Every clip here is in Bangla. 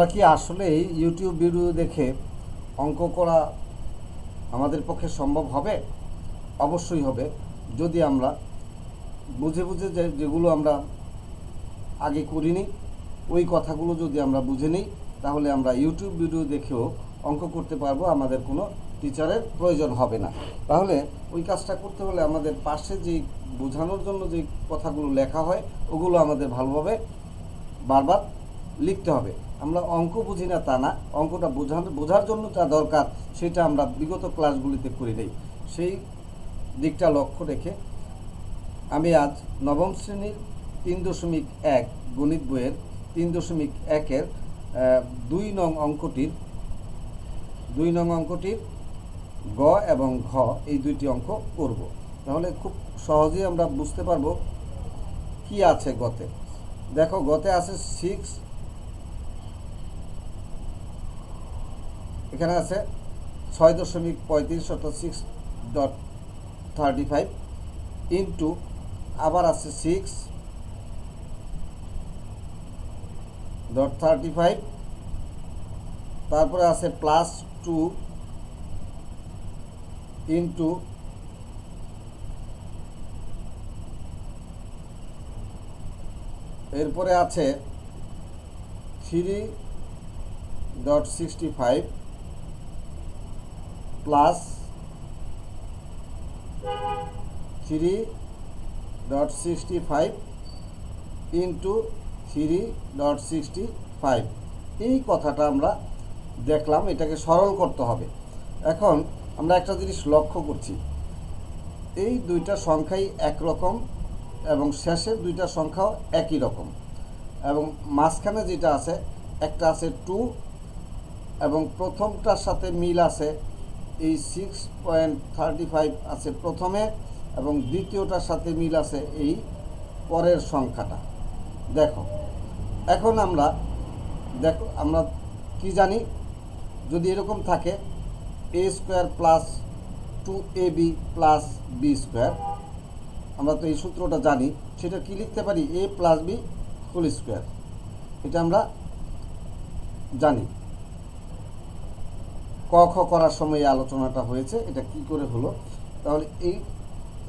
আমরা কি আসলেই ইউটিউব ভিডিও দেখে অঙ্ক করা আমাদের পক্ষে সম্ভব হবে? অবশ্যই হবে। যদি আমরা বুঝে বুঝে যে, যেগুলো আমরা আগে করিনি, ওই কথাগুলো যদি আমরা বুঝে নিই, তাহলে আমরা ইউটিউব ভিডিও দেখেও অঙ্ক করতে পারব। আমাদের কোনো টিচারের প্রয়োজন হবে না। তাহলে ওই কাজটা করতে হলে আমাদের পাশে যে বোঝানোর জন্য যে কথাগুলো লেখা হয়, ওগুলো আমাদের ভালোভাবে বারবার লিখতে হবে। আমরা অঙ্ক বুঝি না তা না, অঙ্কটা বোঝানো বোঝার জন্য যা দরকার সেটা আমরা বিগত ক্লাসগুলিতে করে নেই। সেই দিকটা লক্ষ্য রেখে আমি আজ নবম শ্রেণির তিন দশমিক এক গণিত বইয়ের তিন দশমিক একের দুই নং অঙ্কটির, দুই নং অঙ্কটির গ এবং ঘ এই দুইটি অঙ্ক করব। তাহলে খুব সহজেই আমরা বুঝতে পারব কি আছে গতে। দেখো গতে আছে সিক্স এখানে আছে ছয় দশমিক পঁয়ত্রিশ অর্থাৎ six dot thirty five into আবার আছে সিক্স ডট থার্টি ফাইভ তারপরে আছে প্লাস টু ইন্টু এরপরে আছে three dot sixty five plus three dot sixty five into three dot sixty five এই কথাটা আমরা দেখলাম, এটাকে সরল করতে হবে। এখন আমরা একটা জিনিস লক্ষ্য করছি। এই দুইটা সংখ্যাই একরকম এবং শেষের দুইটা সংখ্যাও একই রকম। এবং মাঝখানে যেটা আছে, একটা আছে টু এবং প্রথমটার সাথে মিল আছে এই সিক্স পয়েন্ট থার্টি ফাইভ আছে প্রথমে এবং দ্বিতীয়টার সাথে মিল আছে এই পরের সংখ্যাটা। দেখো, এখন আমরা দেখো, আমরা কি জানি? যদি এরকম থাকে A square plus two A B plus B square আমরা তো এই সূত্রটা জানি, সেটা কি লিখতে পারি? A plus B whole square এটা আমরা জানি। ক খ করার সময় আলোচনাটা হয়েছে, এটা কি করে হলো? তাহলে এই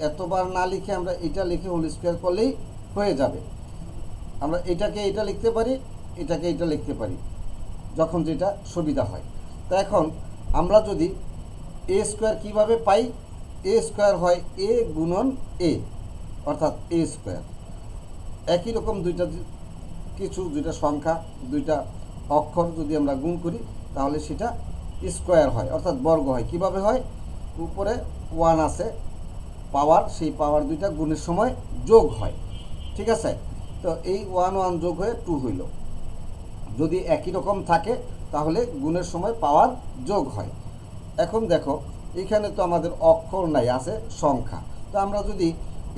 এতবার না লিখে আমরা এটা লিখে হোল স্কোয়ার করলেই হয়ে যাবে। আমরা এটাকে এটা লিখতে পারি, এটাকে এটা লিখতে পারি, যখন যেটা সুবিধা হয়। তা এখন আমরা যদি এ স্কোয়ার কীভাবে পাই? এ স্কোয়ার হয় এ গুণন এ অর্থাৎ এ স্কোয়ার একই রকম দুইটা কিছু, দুইটা সংখ্যা, দুইটা অক্ষর যদি আমরা গুণ করি, তাহলে সেটা স্কোয়ার হয়, অর্থাৎ বর্গ হয়। কীভাবে হয়? উপরে ওয়ান আছে, পাওয়ার, সেই পাওয়ার দুইটা গুণের সময় যোগ হয়। ঠিক আছে? তো এই ওয়ান ওয়ান যোগ হয়ে টু হইল। যদি একই রকম থাকে, তাহলে গুণের সময় পাওয়ার যোগ হয়। এখন দেখো, এখানে তো আমাদের অক্ষর নাই, আছে সংখ্যা। তো আমরা যদি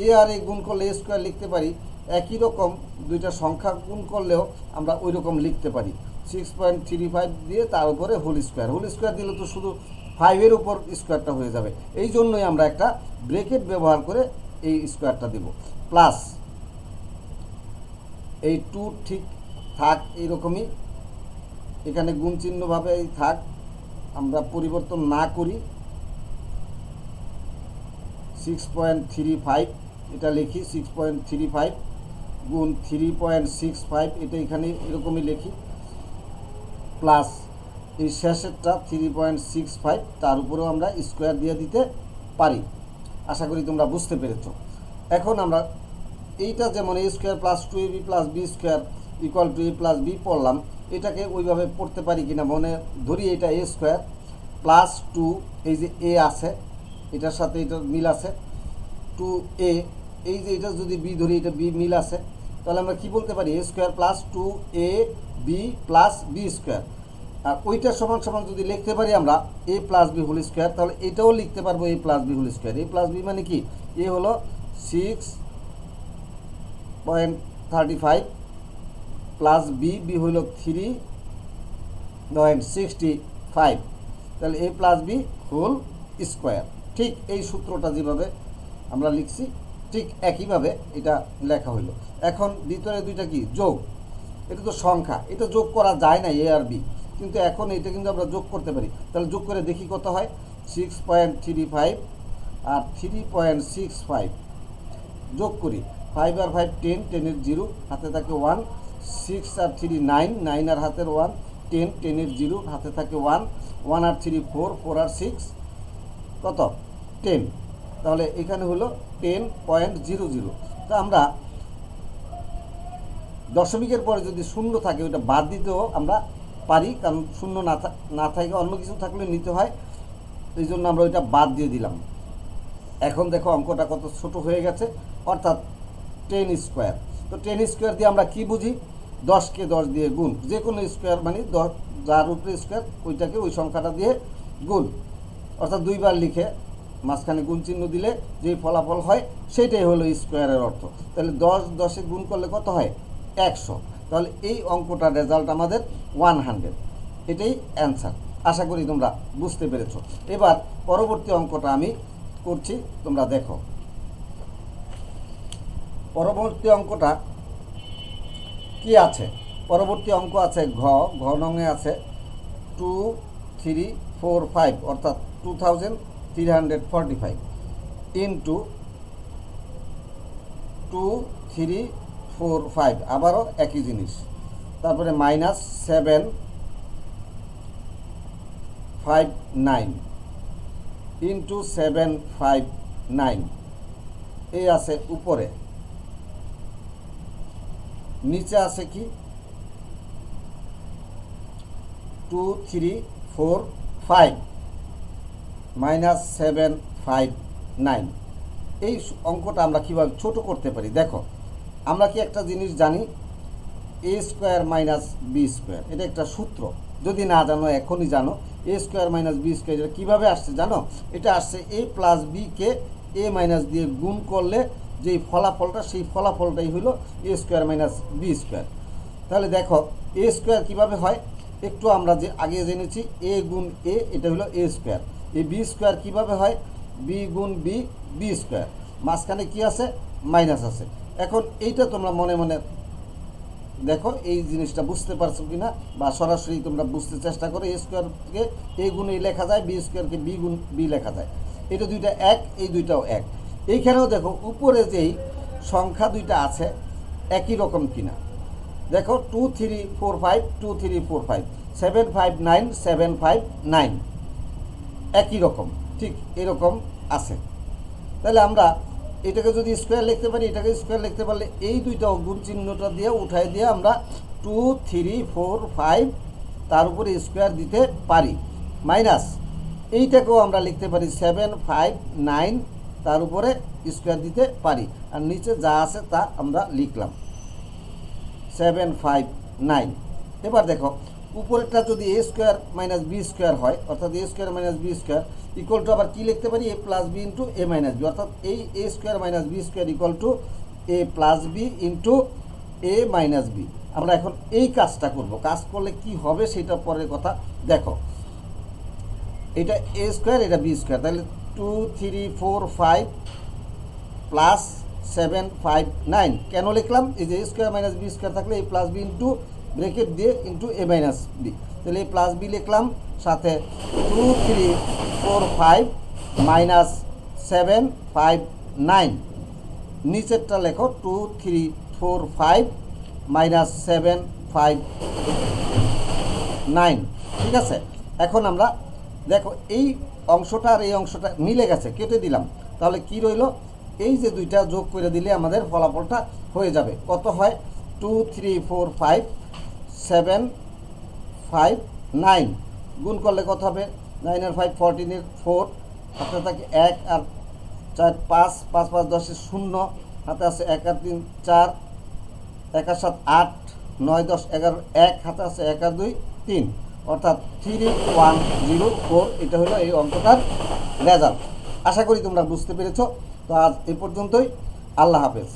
এ আর এ গুণ করলে স্কোয়ার লিখতে পারি, একই রকম দুইটা সংখ্যা গুণ করলেও আমরা ওই রকম লিখতে পারি। সিক্স পয়েন্ট থ্রি ফাইভ দিয়ে তার উপরে হোল স্কোয়ার হোল স্কোয়ার দিলে তো শুধু ফাইভের উপর স্কোয়ারটা হয়ে যাবে। এই জন্যই আমরা একটা ব্রেকেট ব্যবহার করে এই স্কোয়ারটা দেব। প্লাস এই টু ঠিক থাক এইরকমই এখানে গুণ এই থাক। আমরা পরিবর্তন না করি। সিক্স পয়েন্ট থ্রি ফাইভ এটা লিখি সিক্স পয়েন্ট থ্রি ফাইভ গুণ থ্রি পয়েন্ট সিক্স ফাইভ এটা এখানে এরকমই লিখি। প্লাস এই শেষেরটা থ্রি পয়েন্ট সিক্স ফাইভ তার উপরেও আমরা স্কোয়ার দিয়ে দিতে পারি। আশা করি তোমরা বুঝতে পেরেছ। এখন আমরা এইটা যেমন A square plus two A B plus B square equal to A plus B পড়লাম, এটাকে ওইভাবে পড়তে পারি কিনা মনে ধরি এটা এ স্কোয়ার প্লাস টু এই যে এ আছে, এটার সাথে এটা মিল আছে। টু এ এই যে এটা যদি বি ধরি, এটা বি মিল আছে। তাহলে আমরা কি বলতে পারি? A square plus two A B plus B square আর ওইটা সমান সমান যদি লিখতে পারি আমরা A plus B whole square তাহলে এটাও লিখতে পারব A plus B whole square A plus B মানে কি? এ হলো six point thirty five plus B B হলো থ্রি পয়েন্ট সিক্সটি ফাইভ তাহলে A plus B whole square ঠিক এই সূত্রটা যেভাবে আমরা লিখছি, ঠিক একইভাবে এটা লেখা হইল। এখন ভিতরে দুইটা কি? যোগ। এটা তো সংখ্যা, এটা যোগ করা যায় না এ আর বি কিন্তু এখন এটা কিন্তু আমরা যোগ করতে পারি। তাহলে যোগ করে দেখি কত হয়। সিক্স পয়েন্ট থ্রি ফাইভ আর থ্রি পয়েন্ট সিক্স ফাইভ যোগ করি। ফাইভ আর ফাইভ টেন টেনের জিরো হাতে থাকে ওয়ান সিক্স আর থ্রি নাইন নাইন আর হাতের ওয়ান টেন টেনের জিরো হাতে থাকে ওয়ান ওয়ান আর থ্রি ফোর ফোর আর সিক্স কত? টেন তাহলে এখানে হলো টেন পয়েন্ট জিরো জিরো তো আমরা দশমিকের পরে যদি শূন্য থাকে ওটা বাদ দিতেও আমরা পারি, কারণ শূন্য না না থাকে, অন্য কিছু থাকলে নিতে হয়। এই জন্য আমরা ওইটা বাদ দিয়ে দিলাম। এখন দেখো অঙ্কটা কত ছোট হয়ে গেছে, অর্থাৎ টেন স্কোয়ার তো টেন স্কোয়ার দিয়ে আমরা কি বুঝি? দশকে দশ দিয়ে গুণ। যে কোনো স্কোয়ার মানে দশ, যার উপরে স্কোয়ার ওইটাকে ওই সংখ্যাটা দিয়ে গুণ। অর্থাৎ দুইবার লিখে মাঝখানে গুণ চিহ্ন দিলে যে ফলাফল হয়, সেটাই হলো স্কোয়ারের অর্থ। তাহলে দশ দশে গুণ করলে কত হয়? একশো। তাহলে এই অঙ্কটার রেজাল্ট আমাদের ওয়ান হান্ড্রেড এটাই অ্যান্সার আশা করি তোমরা বুঝতে পেরেছ। এবার পরবর্তী অঙ্কটা আমি করছি, তোমরা দেখো। পরবর্তী অঙ্কটা কি আছে? পরবর্তী অঙ্ক আছে ঘ ঘ নঙে আছে টু থ্রি ফোর ফাইভ অর্থাৎ two thousand three hundred forty five into two three four, five, আবারও একই জিনিস। তারপরে minus seven, five, nine, into seven, five, nine. এই আছে উপরে। নিচে আছে কি? Two, three, four, five, minus seven, five, nine. এই অঙ্কটা আমরা কীভাবে ছোট করতে পারি? দেখো আমরা কি একটা জিনিস জানি? A square minus B square এটা একটা সূত্র। যদি না জানো, এখনই জানো। A square minus B square এটা কীভাবে আসছে জানো? এটা আসছে এ প্লাস বিকে এ মাইনাস দিয়ে গুণ করলে যেই ফলাফলটা, সেই ফলাফলটাই হলো A square minus B square তাহলে দেখো এ স্কোয়ার কীভাবে হয়? একটু আমরা যে আগে জেনেছি এ গুণ এ এটা হলো এ স্কোয়ার এই বি স্কোয়ার কীভাবে হয়? বি গুণ বি বি স্কোয়ার মাঝখানে কী আছে? মাইনাস আছে। এখন এইটা তোমরা মনে মনে দেখো, এই জিনিসটা বুঝতে পারছ কি না বা সরাসরি তোমরা বুঝতে চেষ্টা করো, এ স্কোয়ারকে এ গুণে লেখা যায়, বি স্কোয়ারকে বি গুণ, বি লেখা যায়। এটা দুইটা এক, এই দুইটাও এক। এইখানেও দেখো, উপরে যেই সংখ্যা দুইটা আছে, একই রকম কিনা? দেখো, two three four five, two three four five, seven five nine, seven five nine. একই রকম, ঠিক এরকম আছে। তাহলে আমরা এটাকে যদি স্কোয়ার লিখতে পারি, এটাকে স্কোয়ার লিখতে পারলে এই দুইটা গুণ চিহ্নটা দিয়ে উঠাই দিয়ে আমরা টু থ্রি ফোর ফাইভ তার উপরে স্কোয়ার দিতে পারি। মাইনাস এইটাকেও আমরা লিখতে পারি সেভেন ফাইভ নাইন তার উপরে স্কোয়ার দিতে পারি। আর নিচে যা আছে তা আমরা লিখলাম। সেভেন ফাইভ নাইন এবার দেখো উপরেরটা যদি A square minus B square হয়, অর্থাৎ A square minus B square equal to আবার কী লিখতে পারি? A plus B into A minus B অর্থাৎ এই A square minus B square equal to A plus B into A minus B আমরা এখন এই কাজটা করব। কাজ করলে কি হবে সেটা পরের কথা। দেখো, এটা এ স্কোয়ার এটা বি স্কোয়ার তাহলে two three four five plus seven five nine কেন লিখলাম? এই যে A square minus B square থাকলে এই প্লাস বি ইন্টু ব্রেকেট দিয়ে ইন্টু এ মাইনাস বি তাহলে এই প্লাস বি লিখলাম, সাথে two three four five minus seven five nine নিচেরটা লেখো two three four five minus seven five nine ঠিক আছে? এখন আমরা দেখো, এই অংশটা আর এই অংশটা মিলে গেছে, কেটে দিলাম। তাহলে কি রইল? এই যে দুইটা যোগ করে দিলে আমাদের ফলাফলটা হয়ে যাবে। কত হয়? Two three four five seven five nine গুণ করলে কত হবে? নাইন আর ফাইভ ফোরটিনের ফোর হাতে থাকে এক আর চার পাঁচ পাঁচ পাঁচ দশের শূন্য। হাতে আছে এক আর তিন, চার, এক আর সাত, আট, নয় দশ, এগারো, এক। হাতে আছে এক আর দুই, তিন। অর্থাৎ থ্রি ওয়ান জিরো ফোর এটা হলো এই অঙ্কটার রেজাল্ট আশা করি তোমরা বুঝতে পেরেছ। তো আজ এ পর্যন্তই। আল্লাহ হাফেজ।